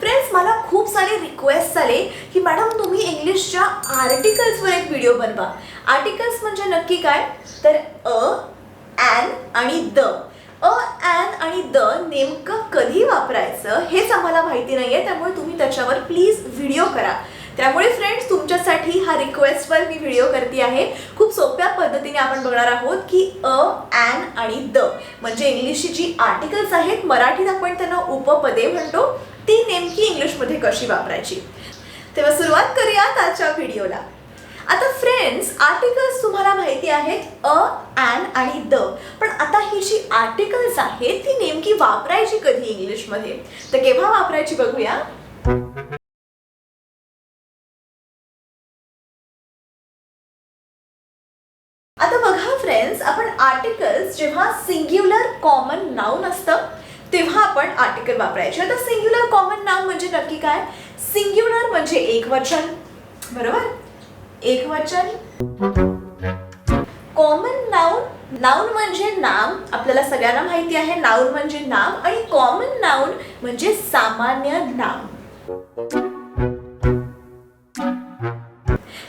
Friends मला खूप सारे रिक्वेस्ट आले की मॅडम तुम्ही इंग्लिशच्या आर्टिकल्सवर एक व्हिडिओ बनवा. आर्टिकल्स म्हणजे नक्की काय? तर अ ॲन आणि द. अ ॲन आणि द नेमकं कधी वापरायचं हेच आम्हाला माहिती नाही आहे त्यामुळे तुम्ही त्याच्यावर प्लीज व्हिडिओ करा. त्यामुळे फ्रेंड्स तुमच्यासाठी हा रिक्वेस्टवर मी व्हिडिओ करते आहे. खूप सोप्या पद्धतीने आपण बघणार आहोत की अ ॲन आणि द. म्हणजे इंग्लिशची जी आर्टिकल्स आहेत मराठीत आपण त्यांना उपपदे म्हणतो. ती नेमकी इंग्लिशमध्ये कशी वापरायची? तेव्हा सुरुवात करूयात आजच्या व्हिडिओला. आता फ्रेंड्स आर्टिकल्स तुम्हाला माहिती आहेत अ ॲन आणि द. पण आता ही जी आर्टिकल्स आहेत ती नेमकी वापरायची कधी इंग्लिशमध्ये? तर केव्हा वापरायची बघूया? आता बघा फ्रेंड्स आपण आर्टिकल्स जेव्हा सिंग्युलर कॉमन नाऊन असतं तेव्हा आपण आर्टिकल वापरायचे. आता सिंग्युलर कॉमन नाम म्हणजे नक्की काय? सिंग्युलर म्हणजे एक वचन बरोबर? एक वचन कॉमन नाऊन नाऊन म्हणजे नाम. आपल्याला सगळ्यांना माहिती आहे नाऊन म्हणजे नाम आणि कॉमन नाऊन म्हणजे सामान्य नाम.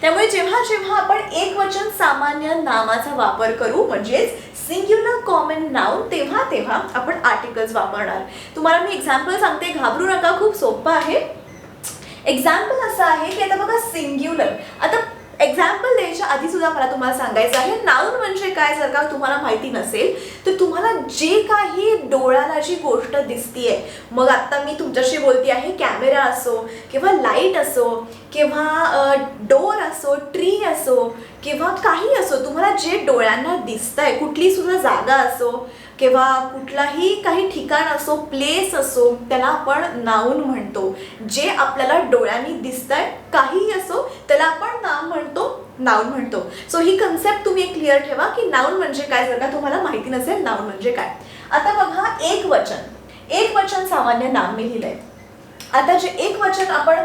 त्यामुळे जेव्हा जेव्हा आपण एक वचन सामान्य नामाचा वापर करू म्हणजेच सिंग्युलर कॉमन नाऊन तेव्हा तेव्हा आपण आर्टिकल्स वापरणार. तुम्हाला मी एक्झाम्पल सांगते घाबरू नका खूप सोपं आहे. एक्झाम्पल असं आहे की आता बघा सिंग्युलर आता एक्झाम्पल द्यायच्या आधी सुद्धा मला तुम्हाला सांगायचं आहे. नाऊन म्हणजे काय? जर का तुम्हाला माहिती नसेल तर तुम्हाला जे काही डोळ्याला जी गोष्ट दिसतीये मग आता मी तुमच्याशी बोलते आहे कॅमेरा असो किंवा लाइट असो किंवा डोर असो ट्री असो किंवा काही असो तुम्हाला जे डोळ्यांना दिसतंय कुठली सुद्धा जागा असो किंवा कुठलाही काही ठिकाण असो प्लेस असो त्याला आपण नाऊन म्हणतो. जे आपल्याला डोळ्यांनी दिसतंय काहीही असो त्याला आपण नाम म्हणतो नाऊन म्हणतो. सो ही कन्सेप्ट तुम्ही क्लिअर ठेवा की नाऊन म्हणजे काय? जर का तुम्हाला माहिती नसेल नाऊन म्हणजे काय? आता बघा एक वचन. एक वचन सामान्य नाम मी लिहिलंय. आता जे एक वचन आपण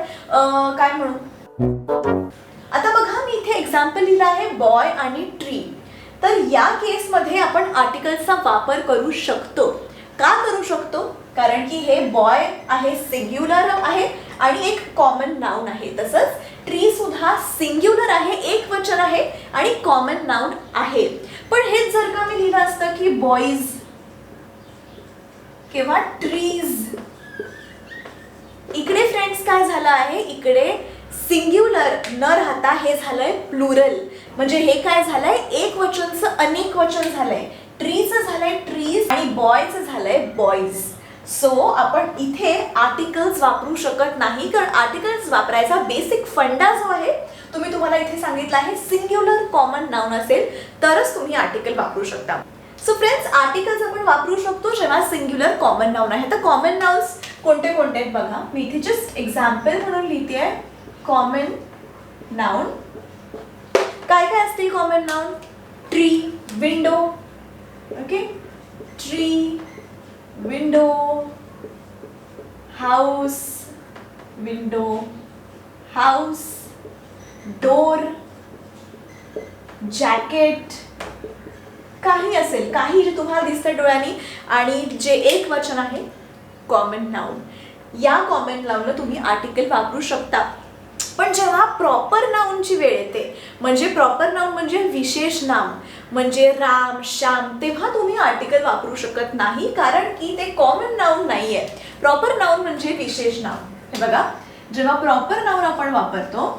काय म्हणू? आता बघा मी इथे एक्झाम्पल लिहिलं आहे बॉय आणि ट्री तर या केसमध्ये आपण आर्टिकल्सचा वापर करू शकतो. का करू शकतो? कारण की हे बॉय आहे सिंग्युलर आहे आणि एक कॉमन नाऊन आहे. तसंच ट्री सुद्धा सिंग्युलर आहे एक वचन आहे आणि कॉमन नाऊन आहे. पण हेच जर का मी लिहिलं असतं की बॉईज किंवा ट्रीज इकडे फ्रेंड्स काय झालं आहे? इकडे सिंग्युलर न राहता हे झालंय प्लुरल म्हणजे हे काय झालंय? एक वचनचं अनेक वचन झालंय. ट्रीचं झालंय ट्रीज आणि बॉयचं झालंय बॉईज सो आपण इथे आर्टिकल्स वापरू शकत नाही कारण आर्टिकल्स वापरायचा बेसिक फंडा जो आहे तुम्ही तुम्हाला इथे सांगितलं आहे सिंग्युलर कॉमन नाऊन असेल तरच तुम्ही आर्टिकल वापरू शकता. सो फ्रेंड्स आर्टिकल्स आपण वापरू शकतो जेव्हा सिंग्युलर कॉमन नाऊन आहे. तर कॉमन नाउन्स कोणते कोणते आहेत बघा. मी इथे जस्ट एक्झाम्पल म्हणून लिहिते आहे कॉमन नाऊन काय काय असतील common noun tree window okay tree window house window house door jacket काही असेल काही जे तुम्हाला दिसतं डोळ्यांनी आणि जे एक वचन आहे कॉमन नाऊन या कॉमन नाऊनला तुम्ही आर्टिकल वापरू शकता. पण जेव्हा प्रॉपर नाऊनची वेळ येते म्हणजे प्रॉपर नाऊन म्हणजे विशेष नाम म्हणजे राम श्याम तेव्हा तुम्ही आर्टिकल वापरू शकत नाही कारण की ते कॉमन नाऊन नाही आहे प्रॉपर नाऊन म्हणजे विशेष नाम हे बघा जेव्हा प्रॉपर नाऊन आपण वापरतो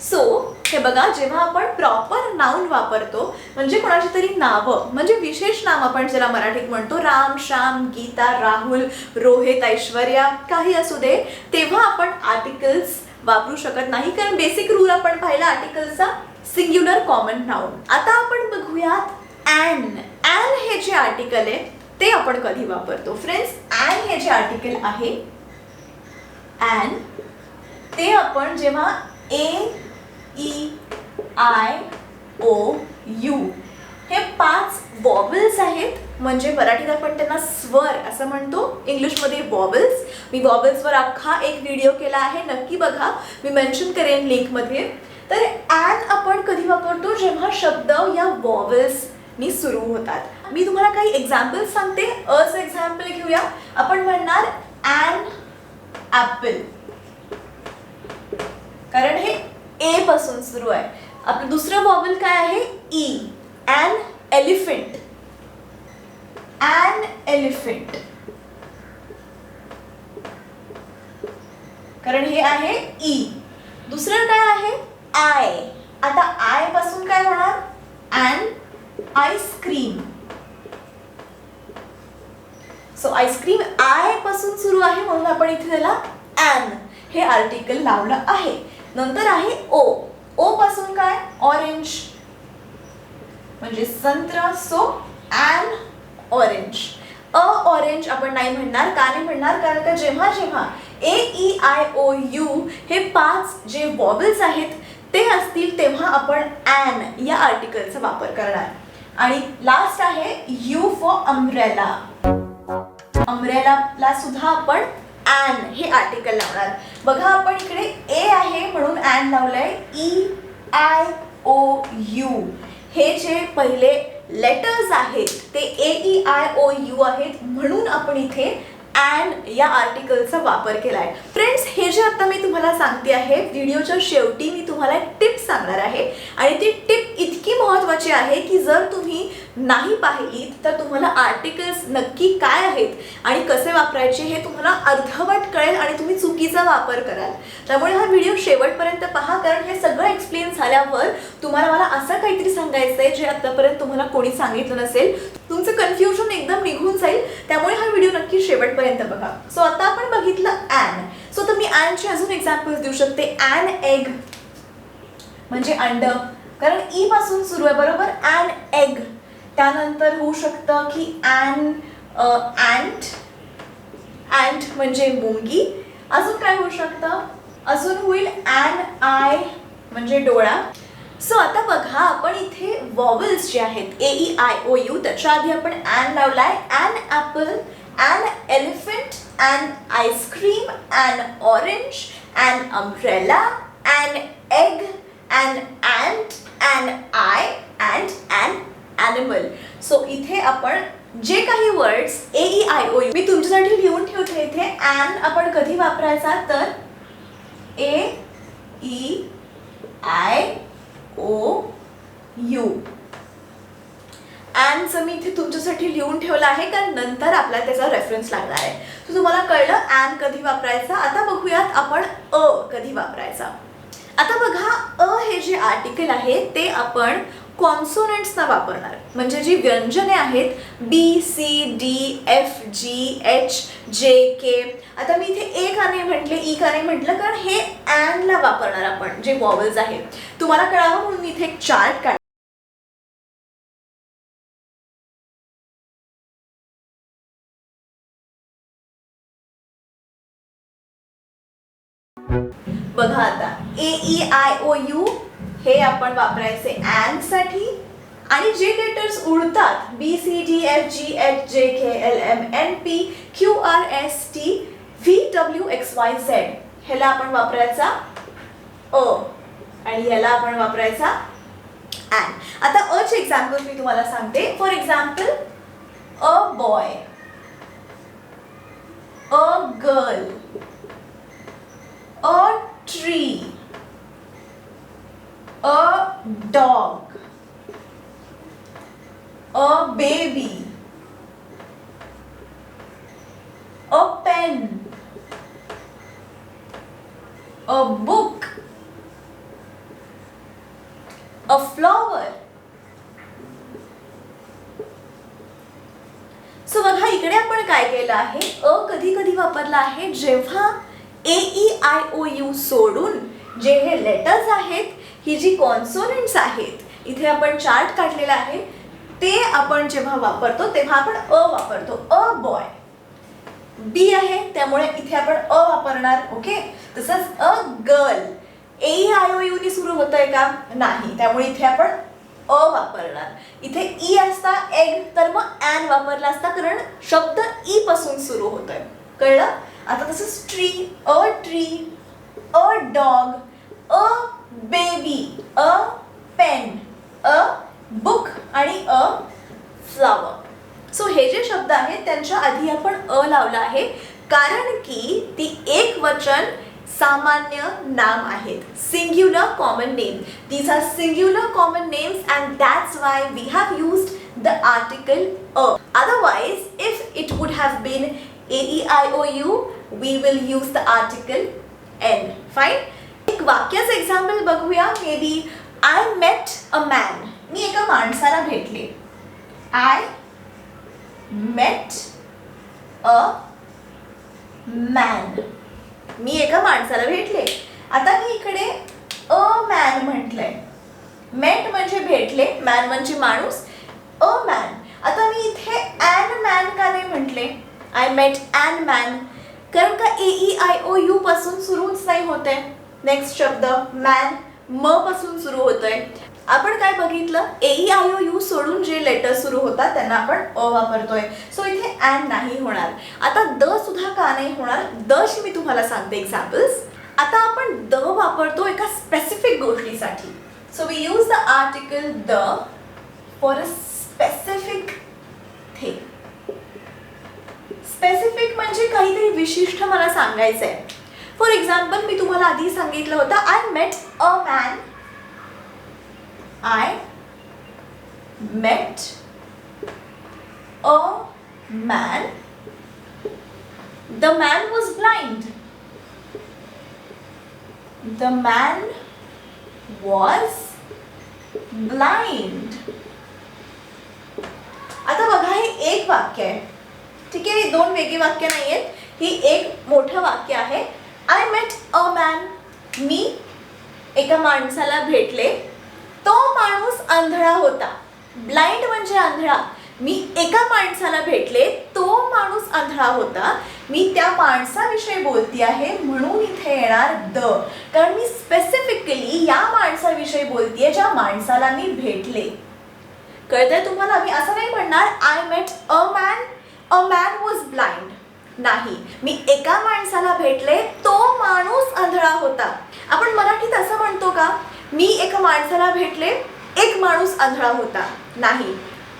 सो हे बघा जेव्हा आपण प्रॉपर नाऊन वापरतो म्हणजे कोणाची तरी नावं म्हणजे विशेष नाम आपण ज्याला मराठीत म्हणतो राम श्याम गीता राहुल रोहित ऐश्वर्या काही असू दे तेव्हा आपण आर्टिकल्स वापरू शकत नाही. कारण बेसिक रूल आपण पाहिला आर्टिकलचा सिंग्युलर कॉमन नाऊन आता आपण बघूयात ॲन ॲन हे जे आर्टिकल आहे ते आपण कधी वापरतो? फ्रेंड्स ॲन हे जे आर्टिकल आहे ॲन ते आपण जेव्हा A E I O U हे पाच वॉबल्स आहेत. म्हणजे मराठीत आपण त्यांना स्वर असं म्हणतो. इंग्लिशमध्ये वॉबल्स मी वॉबल्सवर अख्खा एक व्हिडिओ केला आहे. नक्की बघा. मी मेन्शन करेन लिंकमध्ये. तर ॲन आपण कधी वापरतो? जेव्हा शब्द या वॉबल्सनी सुरू होतात. मी तुम्हाला काही एक्झाम्पल्स सांगते. अस एक्झाम्पल घेऊया. आपण म्हणणार ॲन ॲपल कारण हे ए पासून सुरू आहे. आपलं दुसरं वॉबल काय आहे? E an elephant an elephant कारण हे आहे ई दुसरं काय आहे? आय आता आयपासून काय होणार? An ice cream so ice cream आयपासून सुरू आहे म्हणून आपण इथे त्याला अॅन हे आर्टिकल लावलं आहे. नंतर आहे ओ. ओ पासून काय? ऑरेंज म्हणजे संत्र so an orange a orange आपण नाही म्हणणार का नाही म्हणणार? कारण का जेव्हा जेव्हा A E I O U हे पाच जे वॉबल्स आहेत ते असतील तेव्हा आपण अॅन या आर्टिकलचा वापर करणार. आणि लास्ट आहे यू फॉर अम्ब्रेला अम्ब्रेला सुद्धा आपण ॲन हे आर्टिकल लावणार. बघा आपण इकडे ए आहे म्हणून अॅन लावलंय. ई आय ओ यू हे जे पहिले लेटर्स आहेत ते A E I O U आहेत म्हणून आपण इथे अँड या आर्टिकलचा वापर केला आहे फ्रेंड्स हे जे आता मी तुम्हाला सांगते आहे व्हिडिओच्या शेवटी मी तुम्हाला एक टिप सांगणार आहे. आणि ती टिप इतकी महत्त्वाची आहे की जर तुम्ही नाही पाहिली तर तुम्हाला आर्टिकल्स नक्की काय आहेत आणि कसे वापरायचे हे तुम्हाला अर्धवट कळेल आणि तुम्ही चुकीचा वापर कराल. त्यामुळे हा व्हिडिओ शेवटपर्यंत पहा कारण हे सगळं एक्सप्लेन झाल्यावर तुम्हाला मला असं काहीतरी सांगायचं आहे जे आतापर्यंत तुम्हाला कोणी सांगितलं नसेल. तुमचं कन्फ्युजन एकदम निघून जाईल त्यामुळे हा व्हिडिओ नक्की शेवटपर्यंत बघा. सो आता आपण बघितलं ॲन सो तर मी ॲनचे अजून एक्झाम्पल्स देऊ शकते. ॲन एग म्हणजे अंड. कारण ई पासून सुरू आहे बरोबर? अँड एग त्यानंतर होऊ शकतं की अँड अँट अँट म्हणजे मुंगी. अजून काय होऊ शकतं? अजून होईल अँड आय म्हणजे डोळा. सो आता बघा आपण इथे वॉवल्स जे आहेत A E I O U त्याच्या आधी आपण अँड लावलाय. An apple an elephant an ice cream an orange an umbrella an egg an ant an eye an an animal so इथे आपण जे काही words A E I O U मी तुमच्यासाठी लिहून ठेवते इथे. अँड आपण कधी वापरायचा तर A E I O U अँडचं मी इथे तुमच्यासाठी लिहून ठेवलं आहे कारण नंतर आपल्याला त्याचा रेफरन्स लागणार आहे. सो तुम्हाला कळलं अँड कधी वापरायचा? आता बघूयात आपण अ कधी वापरायचा. आता बघा अ हे जे आर्टिकल आहे ते आपण कॉन्सोनंट्सना वापरणार. म्हणजे जी व्यंजने आहेत B C D F G H J K आता मी इथे ए का नाही म्हटले ई का नाही म्हटलं कारण हे अँडला वापरणार आपण जे वॉवल्स आहेत. तुम्हाला कळावं म्हणून मी इथे एक चार्ट काढ बघा आता. A E I O U हे आपण वापरायचे अँडसाठी. आणि जे लेटर्स उडतात B C D F G H J K L M N P Q R S T V W X Y Z ह्याला आपण वापरायचा अ. आणि याला आपण वापरायचा अँड आता अचे एक्झाम्पल मी तुम्हाला सांगते. For example a boy a girl a tree a dog. A baby. A pen. A book. A flower. So बघा इकडे आपण काय केलं आहे? अ कधी कधी वापरला आहे जेव्हा A E I O U सोडून जे हे लेटर्स आहेत ही जी कॉन्सोनंट्स आहेत इथे आपण चार्ट काढलेला आहे ते आपण जेव्हा वापरतो तेव्हा आपण अ वापरतो. अ बॉय बी आहे त्यामुळे इथे आपण अ वापरणार ओके तसंच a girl A E I O uni सुरू होत आहे का? नाही. त्यामुळे इथे आपण अ वापरणार. इथे ई असता एग तर मग अॅन वापरला असता कारण शब्द ई पासून सुरू होत आहे कळलं? आता तसंच tree a tree a dog a baby a pen a book आणि अ फ्लावर सो हे जे शब्द आहेत त्यांच्या आधी आपण अ लावला आहे कारण की ती एक वचन सामान्य नाम आहेत. Singular common name these are singular common names and that's why we have used the article a otherwise if it would have been A E I O U we will use the article an fine एक वाक्याचं example बघूया. Maybe I met a man मी एका माणसाला भेटले. I met a man मी एका माणसाला भेटले. आता मी इकडे अ मॅन म्हटलंय. मेट म्हणजे भेटले. मॅन म्हणजे माणूस. अ मॅन आता मी इथे ॲन मॅन का नाही म्हटले? आय मेट ॲन मॅन कारण का A E I O U पासून सुरूच नाही होते नेक्स्ट शब्द मॅन म पासून सुरू होतोय. आपण काय बघितलं? ए आय ओ यू सोडून जे लेटर सुरू होतात त्यांना आपण अ वापरतोय. सो इथे अँड नाही होणार. आता द सुद्धा का नाही होणार? दशी मी तुम्हाला सांगते एक्झाम्पल्स आता आपण द वापरतो एका स्पेसिफिक गोष्टीसाठी. So we use the article the for a specific thing specific म्हणजे काहीतरी विशिष्ट मला सांगायचं आहे फॉर एक्झाम्पल मी तुम्हाला आधी सांगितलं होतं I met a man I met a man the man was blind the man was blind आता बघा, हे एक वाक्य आहे. ठीक आहे, ही दोन वेगळी वाक्य नाही आहेत ही एक मोठं वाक्य आहे. आय मेट अ मॅन मी एका माणसाला भेटले. तो माणूस आंधळा होता. ब्लाइंड म्हणजे आंधळा मी एका माणसाला भेटले. तो माणूस आंधळा होता. मी त्या माणसाविषयी बोलती आहे. म्हणून इथे येणार द. कारण मी स्पेसिफिकली या माणसाविषयी बोलतीये ज्या माणसाला मी भेटले. कळतंय तुम्हाला? मी असं नाही म्हणणार. I met a man a man was blind नाही. मी एका माणसाला भेटले तो माणूस आंधळा होता. आपण मराठीत असं म्हणतो का? मी एका माणसाला भेटले एक माणूस आंधळा होता. नाही.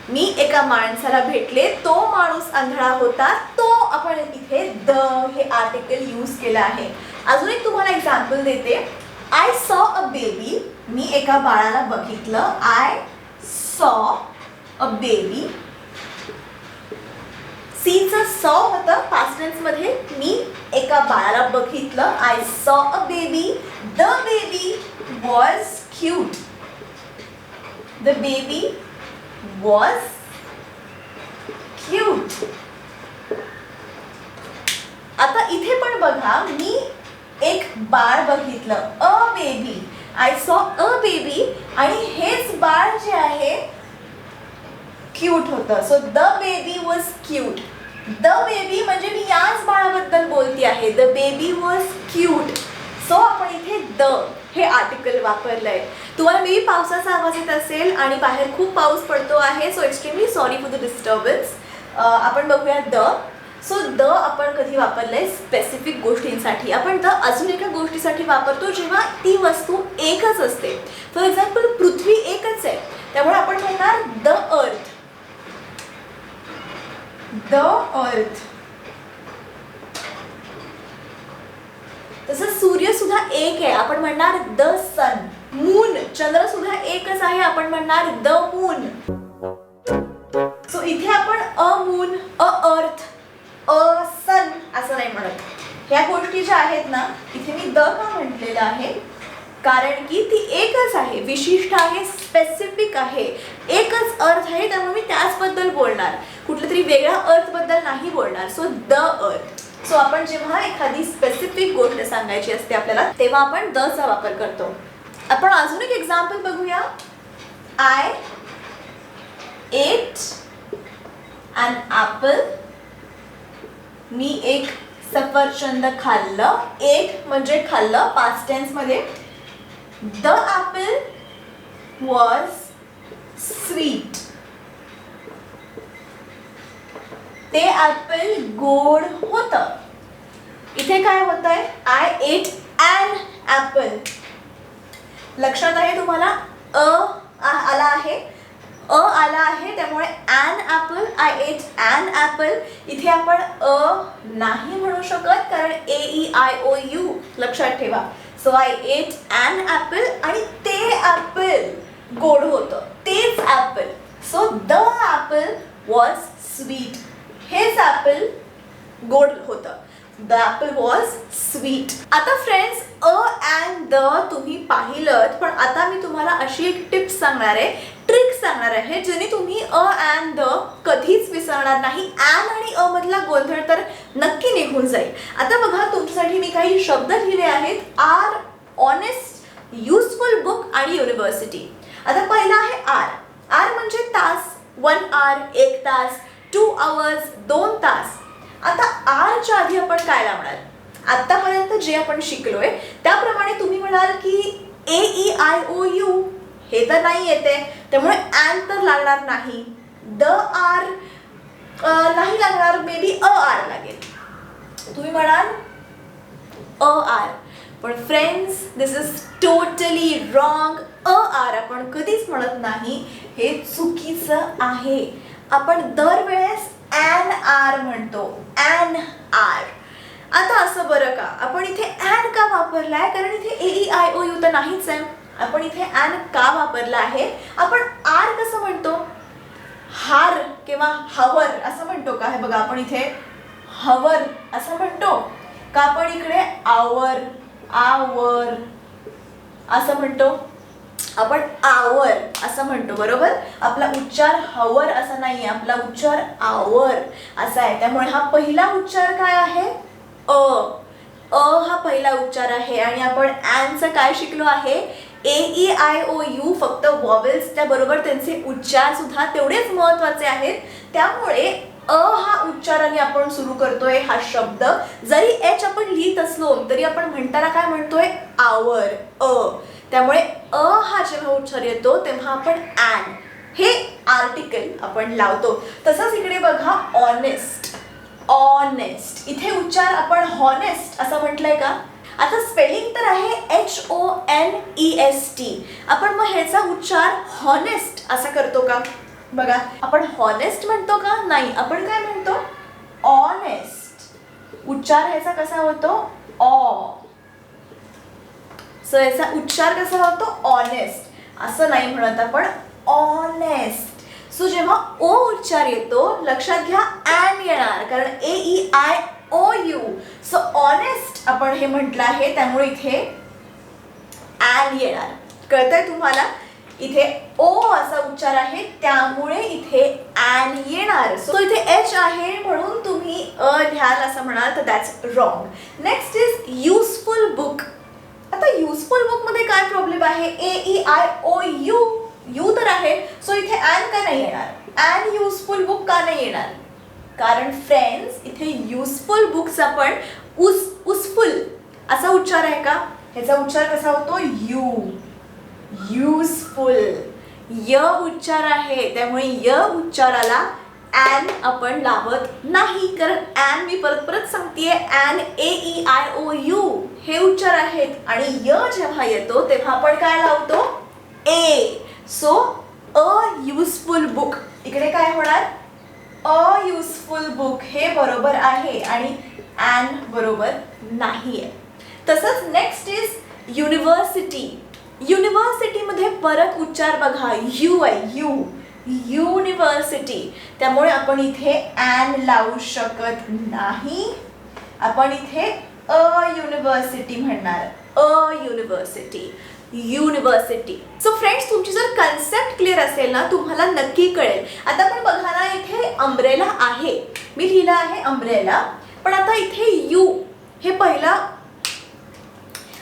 मी एका माणसाला भेटले तो माणूस आंधळा होता. तो आपण इथे द हे आर्टिकल यूज केलं आहे. अजून एक तुम्हाला एक्झाम्पल देते. आय सॉ अ बेबी मी एका बाळाला बघितलं. आय सॉ अ बेबी सीचं सॉ होतं. पास्ट टेन्समध्ये मी एका बाळाला बघितलं. I saw a baby the baby was cute the baby was cute आता इथे पण बघा मी एक बाळ बघितलं. A baby I saw a baby आणि हेच बाळ जे आहे क्यूट होतं. So the baby was cute the baby म्हणजे मी याच बाळाबद्दल बोलते आहे. The baby was cute so आपण इथे द हे आर्टिकल वापरलंय. तुम्हाला मी पावसाचा आवाज येत असेल आणि बाहेर खूप पाऊस पडतो आहे so extremely sorry for the disturbance आपण बघूया द सो द आपण कधी वापरलंय? स्पेसिफिक गोष्टींसाठी. आपण द अजून एका गोष्टीसाठी वापरतो जेव्हा ती वस्तू एकच असते. फॉर एक्झाम्पल पृथ्वी एकच आहे. त्यामुळे आपण म्हणणार द अर्थ द अर्थ तसं सूर्य सुद्धा एक आहे. आपण म्हणणार द सन मून चंद्र सुद्धा एकच आहे. आपण म्हणणार द मून सो इथे आपण अ मून अ अर्थ अ सन असं नाही म्हणत. ह्या गोष्टी ज्या आहेत ना इथे मी द का म्हटलेलं आहे? कारण की ती एकच आहे. विशिष्ट आहे स्पेसिफिक आहे. एकच अर्थ आहे त्यामुळे मी त्याचबद्दल बोलणार. कुठल्या तरी वेगळ्या अर्थबद्दल नाही बोलणार. सो द अर्थ सो आपण जेव्हा एखादी स्पेसिफिक गोष्ट सांगायची असते आपल्याला तेव्हा आपण द चा वापर करतो. आपण अजून एक एक्झाम्पल बघूया. आय एट अन ॲपल मी एक सफरचंद खाल्लं. एट म्हणजे खाल्लं पाच टेन्समध्ये द ॲपल वॉज स्वीट ते ॲपल गोड होतं. इथे काय होत आहे आय एट ॲन ॲपल लक्षात आहे तुम्हाला? अ आ- आला आहे. अ आला आहे त्यामुळे an apple I ate an apple इथे आपण अ नाही म्हणू शकत कारण A E I O U लक्षात ठेवा. So I ate an apple आणि ते ॲपल गोड होतं. तेच apple so the apple was sweet हेच ॲपल गोड होतं. द ॲपल वॉज स्वीट आता फ्रेंड्स अ अँड द तुम्ही पाहिलं पण आता मी तुम्हाला अशी एक टिप्स सांगणार आहे ट्रिक सांगणार आहे ज्याने तुम्ही अ अँड द कधीच विसरणार नाही. अँड आणि अ मधला गोंधळ तर नक्की निघून जाईल. आता बघा तुमच्यासाठी मी काही शब्द लिहिले आहेत. आर ऑनेस्ट युजफुल बुक आणि युनिव्हर्सिटी आता पहिला आहे आर आर म्हणजे तास. वन आर एक तास. टू आवर्स दोन तास. आता आरच्या आधी आपण काय लावणार? आत्तापर्यंत जे आपण शिकलोय त्याप्रमाणे तुम्ही म्हणाल की A E I O U हे तर नाही येते. त्यामुळे अँड तर लागणार नाही. द आर नाही लागणार मे बी अ आर लागेल. तुम्ही म्हणाल अ आर पण friends this is totally wrong a hour आपण कधीच म्हणत नाही. हे चुकीचं आहे. आपण दरवेळेस ॲन आर म्हणतो. ॲन आर आता असं बरं का? आपण इथे ॲन का वापरलाय? कारण इथे A E I O U तर नाहीच आहे. आपण इथे ॲन का वापरला आहे? आपण आर कसं म्हणतो? हार किंवा हवर असं म्हणतो का? हे बघा आपण इथे हवर असं म्हणतो. का आपण इकडे आवर आवर असं म्हणतो? आपण आवर असं म्हणतो बरोबर? आपला उच्चार हवर असा नाही आपला उच्चार आवर असा आहे. त्यामुळे हा पहिला उच्चार काय आहे? अ. अ हा पहिला उच्चार आहे आणि आपण ॲनचं काय शिकलो आहे? A E I O U फक्त वॉवेल्स बरोबर त्यांचे उच्चार सुद्धा तेवढेच महत्त्वाचे आहेत. त्यामुळे अ हा उच्चाराने आपण सुरू करतोय हा शब्द. जरी एच आपण लिहित असलो तरी आपण म्हणताना काय म्हणतोय? आवर. अ. त्यामुळे अ हा जेव्हा उच्चार येतो तेव्हा आपण अँड हे आर्टिकल आपण लावतो. तसंच इकडे बघा ऑनेस्ट ऑनेस्ट इथे उच्चार आपण हॉनेस्ट असं म्हटलंय का? आता स्पेलिंग तर आहे H O N E S T आपण मग ह्याचा उच्चार हॉनेस्ट असा करतो का? बघा आपण हॉनेस्ट म्हणतो का? नाही. आपण काय म्हणतो? ऑनेस्ट उच्चार ह्याचा कसा होतो? ऑ सो याचा उच्चार कसा होतो? ऑनेस्ट असं नाही म्हणत आपण ऑनेस्ट सो जेव्हा ओ उच्चार येतो लक्षात घ्या अँड येणार. कारण A E I O U so honest आपण हे म्हटलं आहे त्यामुळे इथे अँड येणार. कळतंय तुम्हाला? इथे ओ असा उच्चार आहे त्यामुळे इथे ॲन येणार. सो इथे एच आहे म्हणून तुम्ही अ घ्याल असं म्हणाल तर that's wrong next is useful book आता युजफुल बुकमध्ये काय प्रॉब्लेम आहे? A E I O U U तर आहे. सो इथे ॲन का नाही येणार? ॲन युजफुल बुक का नाही येणार? कारण फ्रेंड्स इथे युजफुल बुक्स आपण उस उसफुल असा उच्चार आहे का? ह्याचा उच्चार कसा होतो? यू युजफुल य उच्चार आहे. त्यामुळे य उच्चाराला ॲन आपण लावत नाही. कारण ॲन मी परत परत सांगतेय an A E I O U हे उच्चार आहेत. आणि य जेव्हा येतो तेव्हा आपण काय लावतो? A so a useful book इकडे काय होणार? अ युजफुल बुक हे बरोबर आहे आणि ॲन बरोबर नाही आहे तसंच नेक्स्ट इज युनिव्हर्सिटी युनिव्हर्सिटीमध्ये परत उच्चार बघा. यू आहे यू युनिव्हर्सिटी त्यामुळे आपण इथे ॲन लावू शकत नाही. आपण इथे अ युनिव्हर्सिटी म्हणणार. A university university so friends तुमची जर कन्सेप्ट क्लिअर असेल ना तुम्हाला नक्की कळेल. आता पण बघा ना इथे अम्ब्रेला आहे. मी लिहिलं आहे अम्ब्रेला पण आता इथे यू हे पहिला.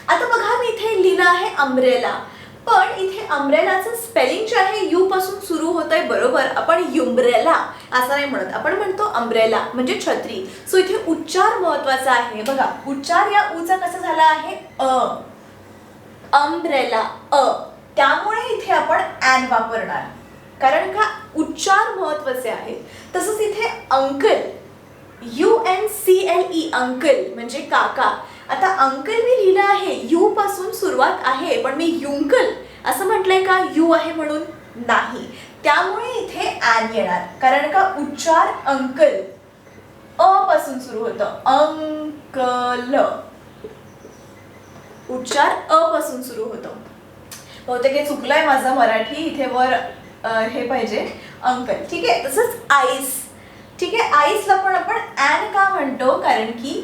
आता बघा मी इथे लिहिलं आहे अम्ब्रेला पण इथे अम्ब्रेलाचं स्पेलिंग जे आहे यू पासून सुरू होत आहे बरोबर? आपण युम्ब्रेला असं नाही म्हणत. आपण म्हणतो अम्ब्रेला म्हणजे छत्री. सो इथे उच्चार महत्त्वाचा आहे. बघा उच्चार या उचा कसा झाला आहे? अ. Umbrella a. त्यामुळे इथे आपण ॲन वापरणार. कारण का? उच्चार महत्त्वाचे आहेत. तसंच इथे uncle U N C L E uncle म्हणजे काका आता अंकल मी लिहिलं आहे यू पासून सुरुवात आहे पण मी युंकल असं म्हटलंय का? यू आहे म्हणून नाही. त्यामुळे इथे ॲन येणार. कारण का उच्चार अंकल अ पासून सुरू होतं. अंकल. उच्चार अ पासून सुरू होतो. बहुतेक हे चुकलंय माझं मराठी. इथे वर हे पाहिजे. अंकल. ठीक आहे? तसंच आईस. ठीक आहे? आईसला पण आपण ॲन का म्हणतो? कारण की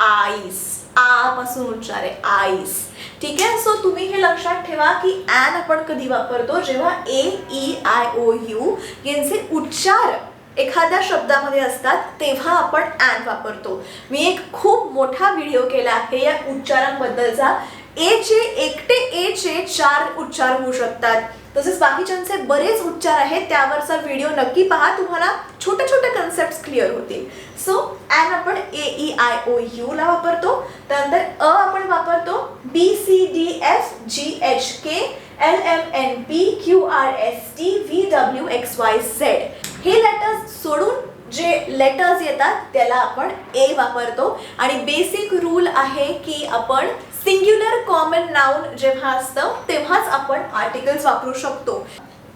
आईस. आ पासून उच्चार आहे आईस. ठीक आहे? सो तुम्ही हे लक्षात ठेवा की ॲन आपण कधी वापरतो? जेव्हा A E I O U यांचे उच्चार एखाद्या शब्दामध्ये असतात तेव्हा आपण ॲन वापरतो. मी एक खूप मोठा व्हिडिओ केला आहे या उच्चारांबद्दलचा. एचे एकटे एचे चार उच्चार होऊ शकतात. तसेच बाकीच्यांचे बरेच उच्चार आहेत त्यावरचा व्हिडिओ नक्की पहा. तुम्हाला छोटे छोटे कन्सेप्ट क्लिअर होतील. सो ॲन आपण A E I O U ला वापरतो. त्यानंतर अ आपण वापरतो B C D F G H K L M N P Q R S T V W X Y Z हे लेटर्स सोडून जे लेटर्स येतात त्याला आपण ए वापरतो. आणि बेसिक रूल आहे की आपण सिंग्युलर कॉमन नाऊन जेव्हा असतं तेव्हाच आपण आर्टिकल्स वापरू शकतो.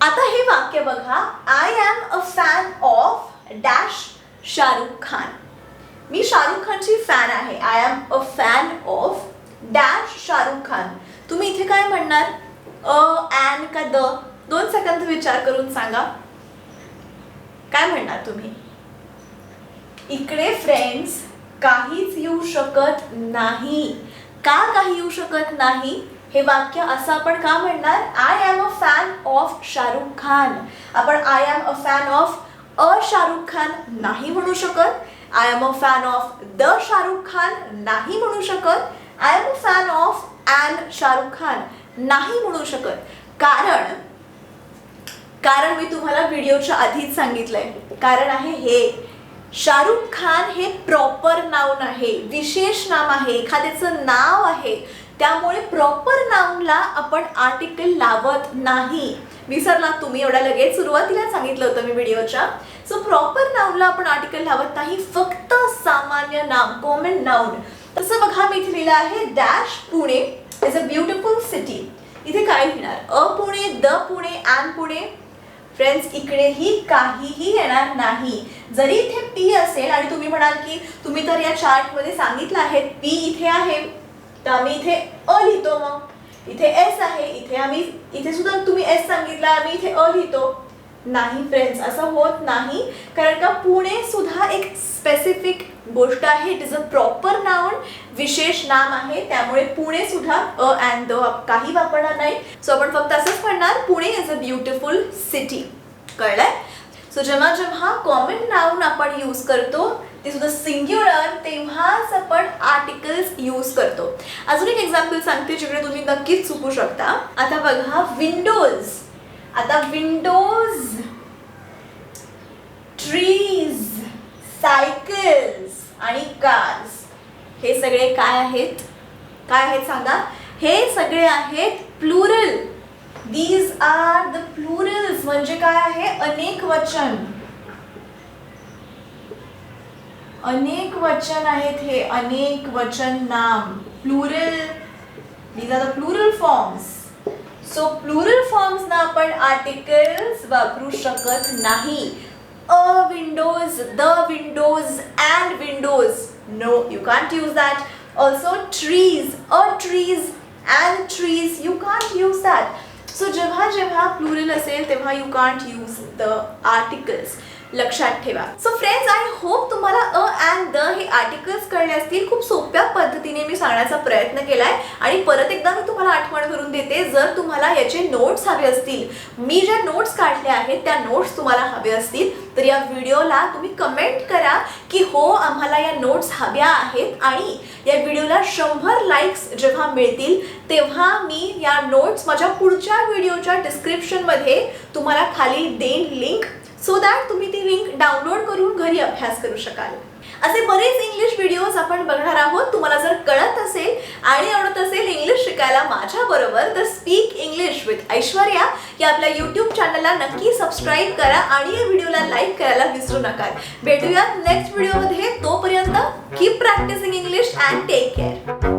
आता हे वाक्य बघा. I am a fan of dash Shahrukh Khan. मी शाहरुख खानची फॅन आहे. I am a fan of dash Shahrukh Khan. तुम्ही इथे काय म्हणणार? अ ॲन का द? दोन सेकंद विचार करून सांगा. काय म्हणणार तुम्ही? इकडे फ्रेंड्स काहीच येऊ शकत नाही. का काही येऊ शकत नाही? हे वाक्य असं आपण का म्हणणार? I am a fan of Shahrukh Khan. आपण I am a fan of a Shahrukh Khan नाही म्हणू शकत. I am a fan of the Shahrukh Khan नाही म्हणू शकत. I am a fan of an Shahrukh Khan नाही म्हणू शकत. कारण कारण मी तुम्हाला व्हिडिओच्या आधीच सांगितलंय. कारण आहे हे. शाहरुख खान हे प्रॉपर नाऊन आहे विशेष नाम आहे एखाद्याचं नाव आहे त्यामुळे प्रॉपर नाऊनला आपण आर्टिकल लावत नाही. विसरला तुम्ही एवढ्या लगेच सुरुवातीला सांगितलं होतं मी व्हिडिओच्या. सो प्रॉपर नाऊनला आपण आर्टिकल लावत नाही फक्त सामान्य नाम कॉमन नाऊन तसं बघा मी इथे लिहिलं आहे dash Pune is a beautiful city इथे काय लिहिणार? A Pune the Pune an Pune friends इकडेही काहीही येणार नाही. जरी इथे पी असेल आणि तुम्ही म्हणाल की तुम्ही तर या चार्टमध्ये सांगितलं आहे पी इथे आहे तर आम्ही इथे अ लिहितो मग. इथे एस आहे इथे आम्ही इथे सुद्धा तुम्ही एस सांगितलं आम्ही इथे अ लिहितो. नाही फ्रेंड्स असं होत नाही. कारण का पुणे सुद्धा एक स्पेसिफिक गोष्ट आहे it is a proper noun विशेष नाम आहे त्यामुळे पुणे सुद्धा अ अँड द काही वापरणार नाही. सो आपण फक्त असंच म्हणणार Pune is a beautiful city कळलंय? So जेव्हा जेव्हा कॉमन नाउन आपण यूज करतो ते सुद्धा सिंग्युलर तेव्हाच आपण आर्टिकल्स यूज करतो. अजून एक एक्झाम्पल सांगते जिकडे तुम्ही नक्कीच चुकू शकता. आता बघा विंडोज आता विंडोज ट्रीज सायकल्स आणि कार्स हे सगळे काय आहेत? काय आहेत सांगा? हे सगळे आहेत plural these are the plurals म्हणजे काय आहे? अनेक वचन. अनेक वचन आहेत हे. अनेक वचन नाम. Plural these are the plural forms so plural forms ना आपण आर्टिकल्स वापरू शकत नाही. a windows the windows and windows no you can't use that also trees a trees and trees you can't use that so जेव्हा जेव्हा plural असेल तेव्हा you can't use the articles लक्षात ठेवा. सो फ्रेंड्स आय होप तुम्हाला a and the हे articles कळले असतील. खूप सोप्या पद्धतीने मी सांगण्याचा प्रयत्न केलाय. आणि परत एकदा मी तुम्हाला आठवण करून देते जर तुम्हाला याचे नोट्स हवे असतील मी ज्या नोट्स काढल्या आहेत त्या नोट्स तुम्हाला हवे असतील तर या व्हिडिओला तुम्ही कमेंट करा की हो आम्हाला या नोट्स हव्या आहेत आणि या व्हिडिओला शंभर लाईक्स जेव्हा मिळतील तेव्हा मी या नोट्स माझ्या पुढच्या व्हिडिओच्या डिस्क्रिप्शनमध्ये तुम्हाला खाली देईन लिंक सो दॅट तुम्ही ती लिंक डाउनलोड करून घरी अभ्यास करू शकाल. असे बरेच इंग्लिश व्हिडिओज आपण बघणार आहोत. तुम्हाला जर कळत असेल आणि आवडत असेल इंग्लिश शिकायला माझ्या बरोबर तर स्पीक इंग्लिश विथ ऐश्वर्या या आपल्या युट्यूब चॅनलला नक्की सबस्क्राईब करा आणि या व्हिडिओला लाईक करायला विसरू नका. भेटूयात नेक्स्ट व्हिडिओमध्ये तोपर्यंत keep practising English and take care